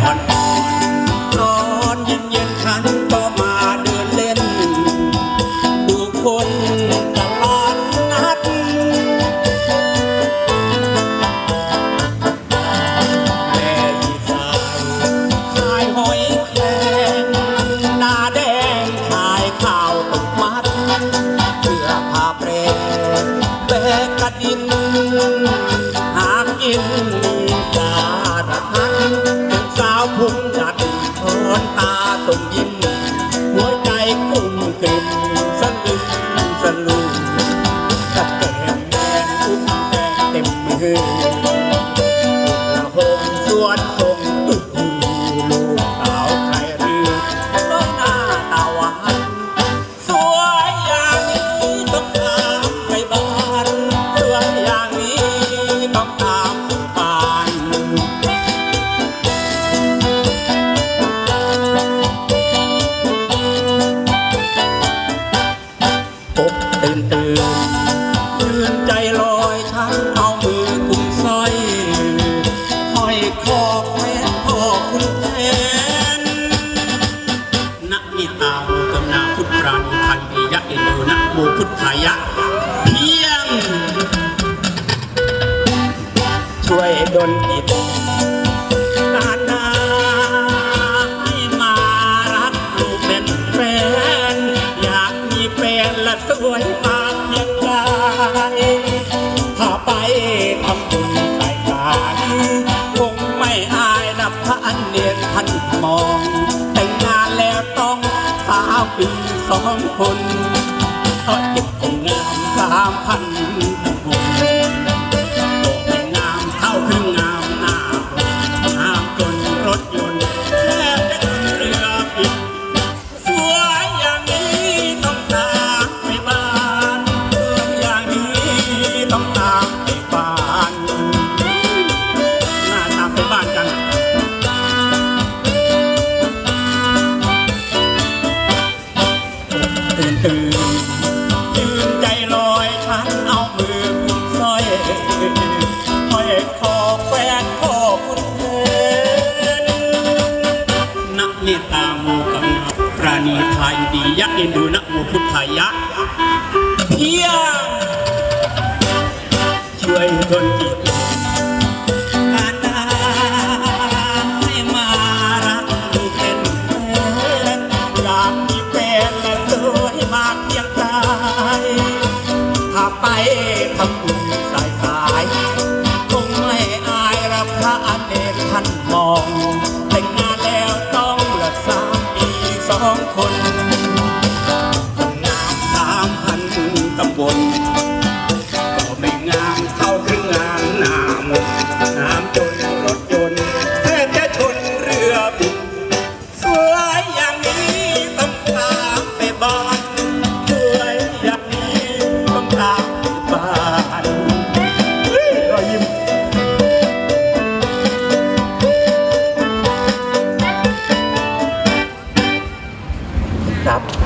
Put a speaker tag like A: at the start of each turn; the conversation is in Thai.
A: อ่ Thank you. ตื่นตื่นใจลอยฉันเอามือกุมสร้อยห้อยคอแควนพ่อคุณแทนนักมีตาหูกำนาพุทธปราณีไทยดียะเอ็นดูนะโมพุทธายะ เพียง ช่วยดลจิต ถ้าไปทำบุญใส่บาตรคงไม่อายนะพระอันเนียนท่านมอง แต่งงานแล้วต้องสาวปีสองคนก็เก็บเงงามสามพัน ยดียักษ์เอ็นดูนะโมพุทธายะเพียงช่วยดลจิตการดาให้มารักลูเป็นแฟนอยากมีแฟนแลยมากเพียงใดถ้าไปทำบุญสายสายคงไม่อายรับพระอเนกท่านมองแต่งงานแล้วต้องละสามีสองคน ตำบลก็ไม่งามเท่าถึงงามหน้ามนต์งามจนรถยนต์แทบจะชนเรือบินสวยอย่างนี้ต้องตามไปบ้านสวยอย่างนี้ต้องตามไปบ้านเฮ้ยรอยยิ้ม ครับ